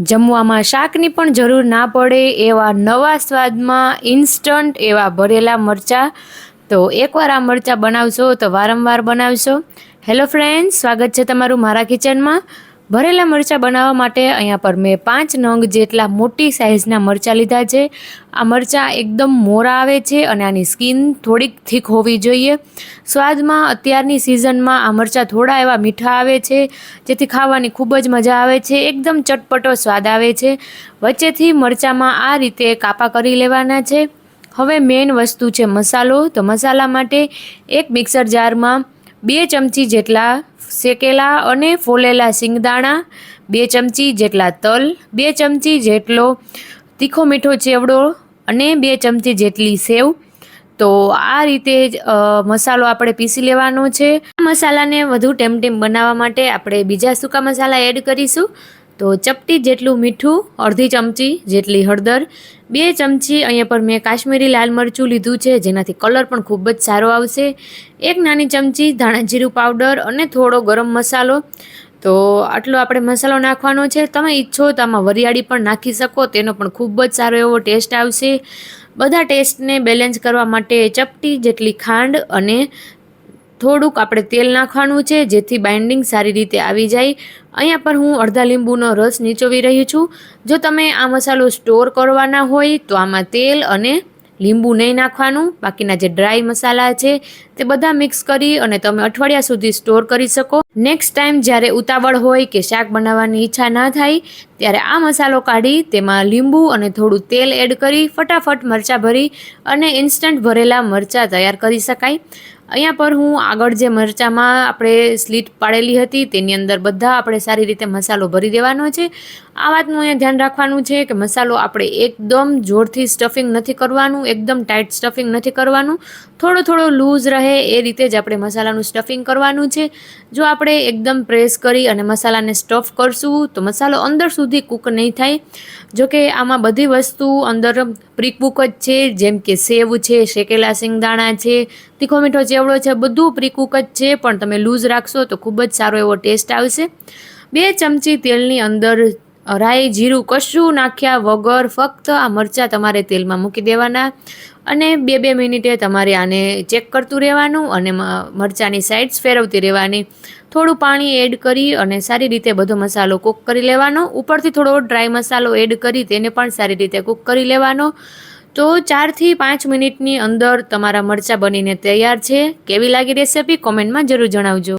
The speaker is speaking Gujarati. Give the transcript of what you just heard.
જમવામાં શાકની પણ જરૂર ના પડે એવા નવા સ્વાદમાં ઇન્સ્ટન્ટ એવા ભરેલા મરચાં. તો એકવાર આ મરચાં બનાવશો તો વારંવાર બનાવશો. હેલો ફ્રેન્ડ્સ સ્વાગત છે તમારું મારા કિચનમાં ભરેલા મરચાં બનાવવા માટે અહીંયા પર મેં પાંચ નંગ જેટલા મોટી સાઇઝના મરચાં લીધા છે. આ મરચાં એકદમ મોરા આવે છે અને આની સ્કિન થોડીક થીક હોવી જોઈએ. સ્વાદમાં અત્યારની સિઝનમાં આ મરચાં થોડા એવા મીઠા આવે છે, જેથી ખાવાની ખૂબ જ મજા આવે છે. એકદમ ચટપટો સ્વાદ આવે છે. વચ્ચેથી મરચાંમાં આ રીતે કાપા કરી લેવાના છે. હવે મેઇન વસ્તુ છે મસાલો. તો મસાલા માટે એક મિક્સર જારમાં બે ચમચી જેટલા શેકેલા અને ફોલેલા સિંગદાણા બે ચમચી જેટલા તલ, બે ચમચી જેટલો તીખો મીઠો ચેવડો અને બે ચમચી જેટલી સેવ. તો આ રીતે જ મસાલો આપણે પીસી લેવાનો છે. આ મસાલાને વધુ ટેમટેમ બનાવવા માટે આપણે બીજા સૂકા મસાલા એડ કરીશું. તો ચપટી જેટલું મીઠું, અડધી ચમચી જેટલી હળદર, બે ચમચી અહીંયા પર મેં કાશ્મીરી લાલ મરચું લીધું છે, જેનાથી કલર પણ ખૂબ જ સારો આવશે. એક નાની ચમચી ધાણા જીરું પાવડર અને થોડો ગરમ મસાલો. તો આટલો આપણે મસાલો નાખવાનો છે. તમે ઈચ્છો તો આમાં વરિયાળી પણ નાખી શકો, તેનો પણ ખૂબ જ સારો એવો ટેસ્ટ આવશે. બધા ટેસ્ટને બેલેન્સ કરવા માટે ચપટી જેટલી ખાંડ અને થોડુંક આપણે તેલ નાખવાનું છે, જેથી બાઇન્ડિંગ સારી રીતે આવી જાય. અહીંયા પર હું અડધા લીંબુનો રસ નીચોવી રહી છું. જો તમે આ મસાલો સ્ટોર કરવાના હોય, તો આમાં તેલ અને લીંબુ નહીં નાખવાનું. બાકીના જે ડ્રાય મસાલા છે તે બધા મિક્સ કરી અને તમે અઠવાડિયા સુધી સ્ટોર કરી શકો. નેક્સ્ટ ટાઈમ જ્યારે ઉતાવળ હોય કે શાક બનાવવાની ઈચ્છા ના થાય, ત્યારે આ મસાલો કાઢી તેમાં લીંબુ અને થોડું તેલ એડ કરી ફટાફટ મરચાં ભરી અને ઇન્સ્ટન્ટ ભરેલા મરચાં તૈયાર કરી શકાય. અહીંયા પર હું આગળ જે મરચાંમાં આપણે સ્લીટ પાડેલી હતી, તેની અંદર બધા આપણે સારી રીતે મસાલો ભરી દેવાનો છે. આ વાતનું અહીંયા ધ્યાન રાખવાનું છે કે મસાલો આપણે એકદમ જોરથી સ્ટફિંગ નથી કરવાનું, એકદમ ટાઈટ સ્ટફિંગ નથી કરવાનું. થોડો થોડો લૂઝ રહે એ રીતે જ આપણે મસાલાનું સ્ટફિંગ કરવાનું છે. જો આપણે એકદમ પ્રેસ કરી અને મસાલાને સ્ટફ કરશું, તો મસાલો અંદર સુધી કૂક નહીં થાય. જોકે આમાં બધી વસ્તુ અંદર પ્રીકુક જ છે, જેમ કે સેવ છે, શેકેલા સિંગદાણા છે, તીખો મીઠો ચેવડો છે, બધું પ્રીકુક જ છે, પણ તમે લૂઝ રાખશો તો ખૂબ જ સારો એવો ટેસ્ટ આવશે. બે ચમચી તેલની અંદર રાઈ જીરું કશું નાખ્યા વગર ફક્ત આ મરચાં તમારે તેલમાં મૂકી દેવાના. અને બે બે મિનિટે તમારે આને ચેક કરતું રહેવાનું અને મરચાંની સાઇડ્સ ફેરવતી રહેવાની. થોડું પાણી એડ કરી અને સારી રીતે બધો મસાલો કૂક કરી લેવાનો. ઉપરથી થોડો ડ્રાય મસાલો એડ કરી તેને પણ સારી રીતે કૂક કરી લેવાનો. તો ચારથી પાંચ મિનિટની અંદર તમારા મરચાં બનીને તૈયાર છે. કેવી લાગી રેસિપી કોમેન્ટમાં જરૂર જણાવજો.